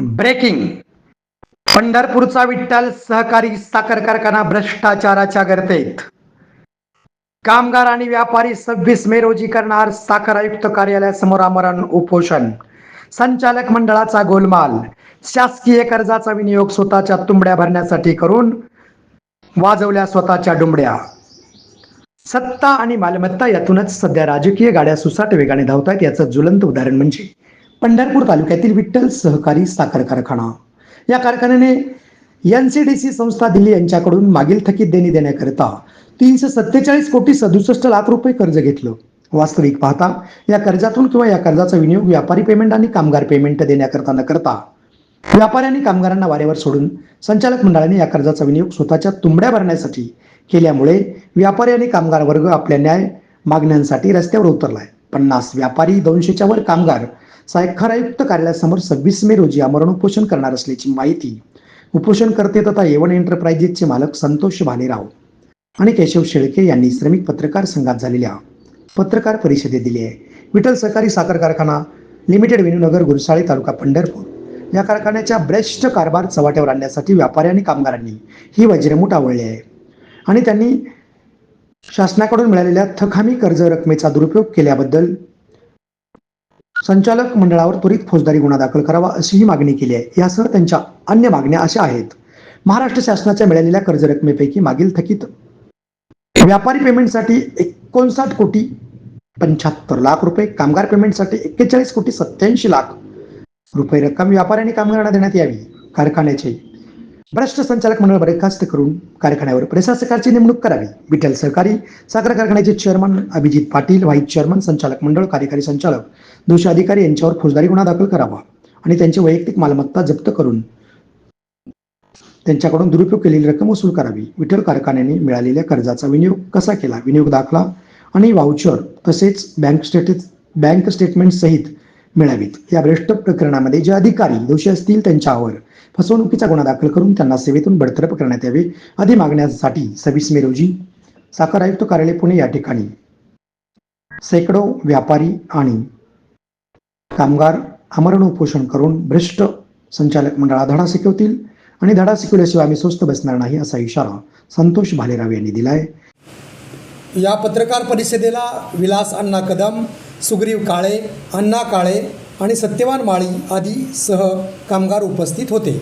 Breaking. पंढरपूरचा विठ्ठल सहकारी साखर कारखाना भ्रष्टाचाराच्या गर्तेत. कामगार आणि व्यापारी सव्वीस मे रोजी करणार साखर आयुक्त कार्यालयासमोर आमरण उपोषण. संचालक मंडळाचा गोलमाल. शासकीय कर्जाचा विनियोग स्वतःच्या तुंबड्या भरण्यासाठी करून वाजवल्या स्वतःच्या डुंबड्या. सत्ता आणि मालमत्ता यातूनच सध्या राजकीय गाड्या सुसाट वेगाने धावत आहेत याचं ज्वलंत उदाहरण म्हणजे पंढरपूर तालुक्यातील विठ्ठल सहकारी साखर कारखाना. या कारखान्याने एन सी डी सी संस्था दिल्ली यांच्याकडून मागील थकीत देणी देण्याकरिता तीनशे सत्तेचाळीस कोटी सदुसष्ट लाख रुपये कर्ज घेतलं. वास्तविक पाहता या कर्जातून किंवा या कर्जाचा विनियोग व्यापारी पेमेंट आणि कामगार पेमेंट देण्याकरता न करता व्यापारी आणि कामगारांना वारेवर सोडून संचालक मंडळाने या कर्जाचा विनियोग स्वतःच्या तुंबड्या भरण्यासाठी केल्यामुळे व्यापारी आणि कामगार वर्ग आपल्या न्याय मागण्यांसाठी रस्त्यावर उतरलाय. पन्नास व्यापारी दोनशेच्या वर कामगार साखर आयुक्त कार्यालयासमोर सव्वीस मे रोजी आमरण उपोषण करणार असल्याची माहिती उपोषणकर्ते तथा येवन एंटरप्राइजेसचे मालक संतोष भालेराव आणि केशव शेळके यांनी श्रमिक पत्रकार संघात झालेल्या पत्रकार परिषदेत दिली आहे. विठ्ठल सहकारी साखर कारखाना लिमिटेड वेणूनगर गुरसाळे तालुका पंढरपूर. या कारखान्याच्या ब्रेष्ठ कारभार चव्हाट्यावर आणण्यासाठी व्यापारी आणि कामगारांनी ही वज्रमूठ आवळली आहे. आणि त्यांनी शासनाकडून मिळालेल्या थकामी कर्ज रकमेचा दुरुपयोग केल्याबद्दल संचालक मंडळावर त्वरित फौजदारी गुन्हा दाखल करावा अशीही मागणी केली आहे. यासह त्यांच्या अन्य मागण्या अशा आहेत. महाराष्ट्र शासनाच्या मिळालेल्या कर्ज रकमेपैकी मागील थकीत व्यापारी पेमेंटसाठी एकोणसाठ कोटी पंच्याहत्तर लाख रुपये कामगार पेमेंटसाठी एक्केचाळीस कोटी सत्याऐंशी लाख रुपये रक्कम व्यापारी आणि कामगारांना देण्यात यावी. कारखान्याचे भ्रष्ट संचालक मंडळ बरखास्त करून कारखान्यावर प्रशासकाची नेमणूक करावी. विठ्ठल सहकारी साखर कारखान्याचे chairman Abhijit Patil vice chairman संचालक मंडळ कार्यकारी संचालक दोषी अधिकारी यांच्यावर फौजदारी गुन्हा दाखल करावा आणि त्यांची वैयक्तिक मालमत्ता जप्त करून त्यांच्याकडून दुरुपयोग केलेली रक्कम वसूल करावी. विठ्ठल कारखान्याने मिळालेल्या कर्जाचा विनियोग कसा केला? विनियोग दाखला आणि वाउचर तसेच बँक स्टेट बँक स्टेटमेंट सहित मिळावीत. या भ्रष्ट प्रकरणामध्ये जे अधिकारी दोषी असतील त्यांच्यावर फसवणुकीचा गुन्हा दाखल करून त्यांना सेवेतून बडतर्फ करण्यात यावे. आदी मागण्यासाठी सव्वीस मे रोजी साखर आयुक्त कार्यालय पुणे या ठिकाणी शेकडो व्यापारी आणि कामगार आमरण उपोषण करून भ्रष्ट संचालक मंडळा धडा शिकवतील आणि धडा शिकवल्याशिवाय आम्ही स्वस्त बसणार नाही असा इशारा संतोष भालेराव यांनी दिलाय. या पत्रकार परिषदेला विलास अण्णा कदम सुग्रीव काळे अण्णा काळे आणि सत्यवान माळी आदी सह कामगार उपस्थित होते.